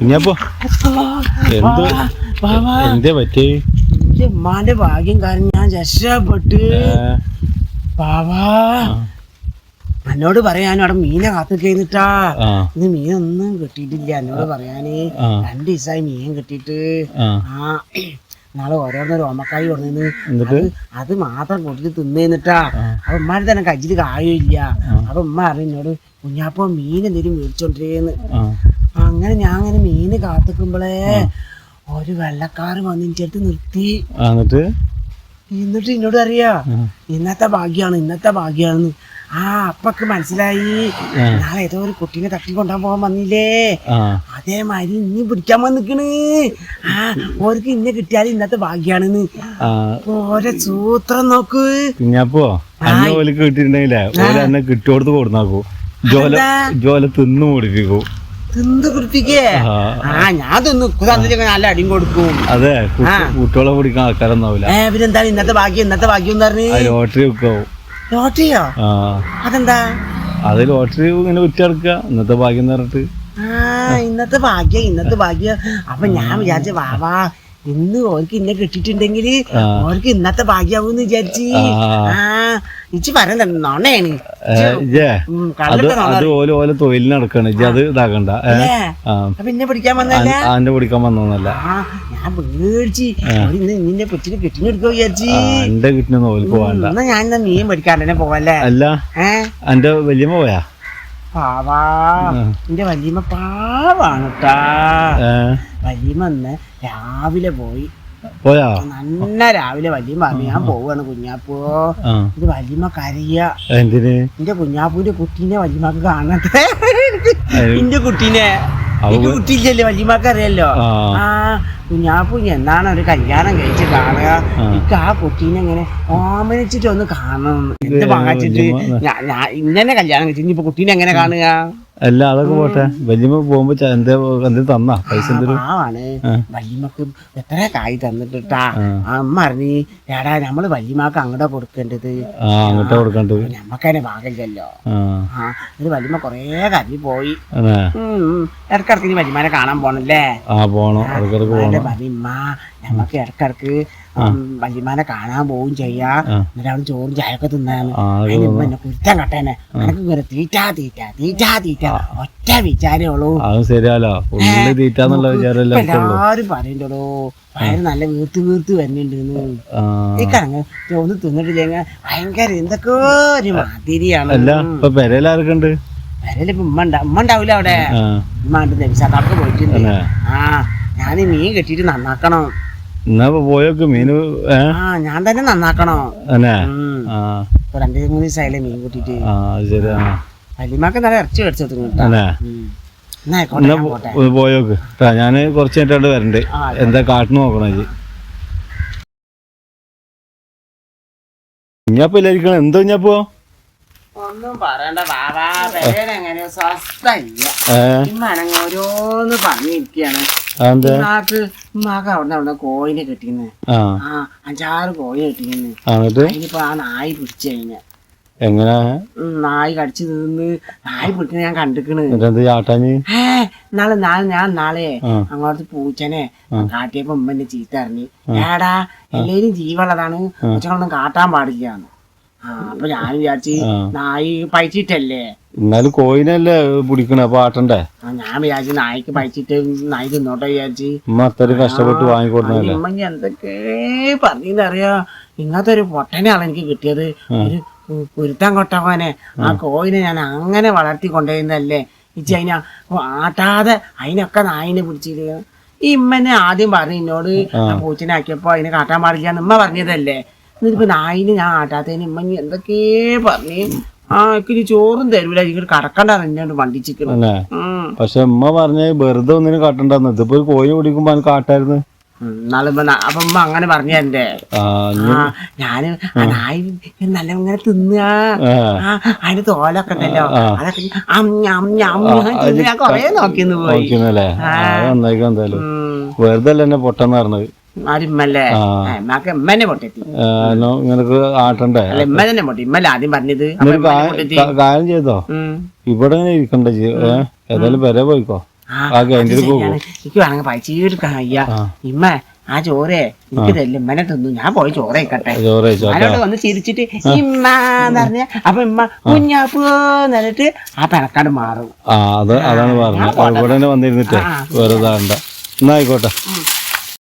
എന്ത് എന്തേ പറ്റി? ഉമ്മാന്റെ ഭാഗ്യം കാരണം ഞാൻ രക്ഷപ്പെട്ട്. ബാബാ എന്നോട് പറയാനും അവിടെ മീനെ കാത്തു കഴിഞ്ഞിട്ടാ ആ. ഇന്ന് മീനൊന്നും കിട്ടിയിട്ടില്ല. എന്നോട് പറയാന് രണ്ടു ദിവസമായി മീൻ കിട്ടിയിട്ട്. ആ. നാളെ ഓരോന്നൊരു ഓമക്കായി കൊണ്ടുവന്ന് എന്നിട്ട്? അത് മാത്രം കൂട്ടിട്ട് തിന്നേന്നിട്ടാ. അപ്പൊ ഉമ്മാരെ തന്നെ കജ്ജിൽ കായുമില്ല അപ്പൊ ഉമ്മ അറിഞ്ഞ എന്നോട് കുഞ്ഞാപ്പോ മീൻ എന്തെങ്കിലും മേടിച്ചോണ്ടിരേന്ന്. അങ്ങനെ ഞാൻ അങ്ങനെ കാത്തുക്കുമ്പോളേ ഒരു വെള്ളക്കാർ വന്ന് എന്റെ അടുത്ത് നിർത്തി. എന്നിട്ട്? എന്നിട്ട് എന്നോട് അറിയാ ഇന്നത്തെ ഭാഗ്യാണ് ഇന്നത്തെ ഭാഗ്യാണെന്ന്. ആ അപ്പൊക്ക് മനസ്സിലായി. നാളെ ഏതോ ഒരു കുട്ടീനെ തട്ടിക്കൊണ്ടാൻ പോകാൻ വന്നില്ലേ? അതേമാതിരി ഇനി പിടിക്കാൻ വന്നിക്കണ്. ആ ഓർക്ക് ഇന്നെ കിട്ടിയാൽ ഇന്നത്തെ ഭാഗ്യാണെന്ന്. ഓരെ ഓരോ സൂത്രം നോക്ക്. കുഞ്ഞാപ്പോ കിട്ടിയിട്ടുണ്ടെങ്കിലേ ഓൽ എന്നെ കിട്ടിയോടത്ത് കൊടുന്നാക്കൂ. ജോല? ജോല തിന്നു മുടിപ്പിക്കൂ. തിന്ന് കുടിപ്പിക്കേ. ആ ആ. ഞാൻ തിന്നു. തന്നില്ലെങ്കിൽ നല്ല അടിയും കൊടുക്കും. അതെ കു- കുട്ടികളെ പിടിക്കാൻ ആൾക്കാരൊന്നാവില്ല ഏ പിന്നെന്താ ഇന്നത്തെ ഭാഗ്യം ഇന്നത്തെ ഭാഗ്യം എന്ന് പറഞ്ഞ്? ആ ലോട്ടറി വെക്കാവും ലോട്ടറിയോ? ആ. അതെന്താ? അത് ലോട്ടറി ഇങ്ങനെ ഇന്നത്തെ ഭാഗ്യം എന്ന് പറഞ്ഞിട്ട്. ആ ഇന്നത്തെ ഭാഗ്യം ഇന്നത്തെ ഭാഗ്യം. അപ്പൊ ഞാൻ വിചാരിച്ച വാവാ ഇന്ന് ഓർക്ക് ഇന്നെ കിട്ടിയിട്ടുണ്ടെങ്കിൽ ഓർക്ക് ഇന്നത്തെ ഭാഗ്യാവൂന്ന് വിചാരിച്ചു. ആ. നൊണയാണ് അത് ഓല ഓല അത് തൊഴിലിന് നടക്കാണ്. ഇജ്ജ് ഇതാക്കണ്ട. ഇന്നെ പിടിക്കാൻ വന്നല്ല പിടിക്കാൻ ഞാൻ പേടിച്ച് പിടിച്ചിട്ട് കെട്ടിനെടുക്കോ വിചാരിച്ച്? ആ എന്റെ കിട്ടിനൊന്നും ഓൽക്ക് പോകണ്ട എന്നാ ഞാൻ പിടിക്കാൻ തന്നെ പോവല്ലേ? അല്ല എന്റെ വലിയമ്മ പോയാ? പാവാ. എന്റെ വലിയമ്മ പാവാണ് കേട്ടാ വലിയമ്മ രാവിലെ പോയി പോയാ? നന്ന രാവിലെ വലിയ പറഞ്ഞു ഞാൻ പോവാണ് കുഞ്ഞാപ്പോ. ഇത് വലിയ കരയ. എന്തിന് എന്റെ കുഞ്ഞാപ്പൂന്റെ കുട്ടീനെ വലിയമാക്ക് കാണട്ടെ എന്റെ കുട്ടീനെ. എന്റെ കുട്ടിയില്ലല്ലോ വല്യമ്മക്ക് അറിയാലോ? ആ. കുഞ്ഞാപ്പൂ എന്താണ് ഒരു കല്യാണം കഴിച്ച് കാണുക? എനിക്ക് ആ കുട്ടീനെ ഇങ്ങനെ ഓമനിച്ചിട്ട് ഒന്ന് കാണണം. എന്ത് വാങ്ങിച്ചിട്ട് ഞാൻ ഇന്നെ കല്യാണം കഴിച്ചു ഇനിയിപ്പോ കുട്ടീനെ എങ്ങനെ കാണുക? അല്ല അതൊക്കെ പോട്ടെ. വല്യമ്മ പോകുമ്പോ എന്താ എന്തേ എന്തേ തന്നാ? പൈസ എന്തേലും വല്യമ്മക്ക് എത്ര കായ് തന്നിട്ടാ. അമ്മ അറിഞ്ഞ് ഏടാ നമ്മൾ വല്യമ്മക്ക് അങ്ങോട്ടാ കൊടുക്കേണ്ടത്. അങ്ങോട്ടാ കൊടുക്കണ്ടത്. നമ്മക്കതിനെ ഭാഗമില്ലല്ലോ ആ. ഇത് വല്യമ്മ കൊറേ കരഞ്ഞു പോയി. ഇടക്കിടക്ക് ഇനി വല്യമ്മനെ കാണാൻ പോണല്ലേ? ആ പോണം. ഇടക്കിടക്ക് പോണം. നമ്മക്ക് ഇടക്കിടക്ക് ഉം, കാണാൻ പോവും ചെയ്യാ. എന്നിട്ട് ചോറും ചായയൊക്കെ തിന്നാണ്. ആ അത് അതിന് ഉമ്മ എന്നെ കുറ്റം കട്ടേനെ. എനക്ക് ഇങ്ങനെ തീറ്റ തീറ്റ തീറ്റാ തീറ്റ. ഒറ്റ വിചാരേ ഉള്ളൂ. എല്ലാരും പറയണ്ടോ വയറ് നല്ല വീർത്ത് വീർത്ത് വരുന്നുണ്ട് കണങ്ങ് ഒന്ന് തിന്നിട്ടില്ലെങ്കിൽ ഭയങ്കര എന്തൊക്കെ ഒരു മാതിരിയാണ്. ഉണ്ട്? വരൽ ഇപ്പൊ ഉമ്മ ഉമ്മ ഉണ്ടാവില്ല അവിടെ. ആ. ഉമ്മ ഉണ്ട് പോയിട്ടുണ്ട്. ആ ഞാൻ മീൻ കെട്ടിട്ട് നന്നാക്കണം. എന്നാ ആ ഞാൻ തന്നെ നന്നാക്കണോ. രണ്ടു മൂന്ന് ദിവസമായില്ലേ മീൻ കൂട്ടിട്ട് വലിയമാക്ക് നല്ല ഇറച്ചി മേടിച്ചു കേട്ടോ. അന്നെ എന്നാ ആയിക്കോട്ടെ ഞാൻ പോ- പോട്ടെ. പോയോക്ക്. ഞാൻ കുറച്ച് കഴിഞ്ഞിട്ട് വരണ്ട്. എന്താ കാട്ടിന് നോക്കണം ഇജ്ജ്. ഇഞ്ഞപ്പോ ഇല്ലായിരിക്കണം എന്തോ ഇഞ്ഞപ്പോ? ഒന്നും പറയണ്ട ബാബാ പേരെങ്ങനെ സ്വസ്ഥയില്ല. ഏ? ഇമ്മനങ്ങ് ഓരോന്ന് പറഞ്ഞിരിക്കുകയാണ് നാട്ടിൽ ഉമ്മാക്ക് അവിടെ അവിടെ കോയിനെ കിട്ടിയെന്ന് ആ. അഞ്ചാറ് കോയിനെ കിട്ടിയെന്ന് അതിനിപ്പോ ആ നായി പിടിച്ചു കഴിഞ്ഞ. എങ്ങനെ? നായി കടിച്ചു നിന്ന് നായി പിടിക്കുന്ന ഞാൻ കണ്ടിക്കണ്. ഏ നാളെ നാളെ ഞാൻ നാളെ അങ്ങോട്ട് പൂച്ചനെ കാട്ടിയപ്പോ ഉമ്മന്റെ ചീത്ത അറിഞ്ഞു ഏടാ എല്ലാരും ജീവുള്ളതാണ്. പൂച്ചകളൊന്നും കാട്ടാൻ പാടില്ലാന്ന്. ആ അപ്പൊ ഞാൻ വിചാരിച്ച് നായി പഴിച്ചിട്ടല്ലേ? എന്നാലും കോയിനല്ലേ പിടിക്കണേ പാട്ടണ്ടേ ഞാൻ വിചാരിച്ച് നായിക്ക് പഴിച്ചിട്ട് നായി തിന്നോട്ടെ വിചാരിച്ച്. അത്രയും കഷ്ടപ്പെട്ട് വാങ്ങിക്കൊടുന്നതല്ലേ? ഉമ്മ എന്തൊക്കെ പറഞ്ഞറിയാ ഇങ്ങനത്തെ ഒരു പൊട്ടനെയാണ് എനിക്ക് കിട്ടിയത്. ഒരു കു- കുരുത്തം കൊട്ടവനെ ആ കോയിനെ ഞാൻ അങ്ങനെ വളർത്തി കൊണ്ടുപോയിരുന്നല്ലേ ഇച്ചി അതിനെ ആട്ടാതെ അതിനൊക്കെ നായിനെ പിടിച്ചിട്ട്. ഈ ഇമ്മനെ ആദ്യം പറഞ്ഞു എന്നോട് പൂച്ചനാക്കിയപ്പോ അതിനെ കാട്ടാൻ പാടില്ല എന്ന് ഇമ്മ പറഞ്ഞതല്ലേ? എന്നിട്ടിപ്പോ നായിന് ഞാൻ ആട്ടാത്തതിന് ഇമ്മ ഇനി പറഞ്ഞു പറഞ്ഞ്? ആ എനിക്ക് ചോറും തരൂല. ഇങ്ങോട്ട് കടക്കണ്ട എന്നോട് വണ്ടിച്ചിക്കണം. പക്ഷെ ഉമ്മ പറഞ്ഞ വെറുതെ ഒന്നിനും കാട്ടണ്ടെന്ന്. ഇതിപ്പോ കോഴി പിടിക്കുമ്പോ അത് കാട്ടായിരുന്നു. അപ്പൊ ഉമ്മ അങ്ങനെ പറഞ്ഞു ഞാൻ നായി നല്ല ഇങ്ങനെ തിന്നുക. ആ. അതിന് തോലൊക്കെ ഉണ്ടല്ലോ. അതൊക്കെ തിന്ന് കൊറേ നോക്കിന്ന് പോയി. വെറുതെ അല്ല എന്നെ പൊട്ടെന്ന് പറഞ്ഞത്. നിനക്ക് ആട്ടണ്ടേ? കാര്യം ചെയ്തോ? ഇവിടെ ഇരിക്കണ്ട ഏതായാലും പെരെ പോയിക്കോ. ആ. എനിക്ക് വേണമെങ്കിൽ പൈച്ചീടുക്കാൻ അയ്യ ആ. ഇമ്മ ആ ചോറേ എനിക്ക് തരും ഇമ്മനെ തിന്നു. ഞാൻ പോയി ചോറ് കഴിക്കട്ടെ. വന്ന് ചിരിച്ചിട്ട് ഇമ്മ എന്ന് പറഞ്ഞ അപ്പൊ ഇമ്മ കുഞ്ഞാപ്പൂ എന്നിട്ട് ആ പിണക്കാട് മാറും. അതാണ് പറഞ്ഞത്. വന്നിരുന്നിട്ടേ. വെറുതെ വേണ്ട എന്നാ ആയിക്കോട്ടെ. ഉം.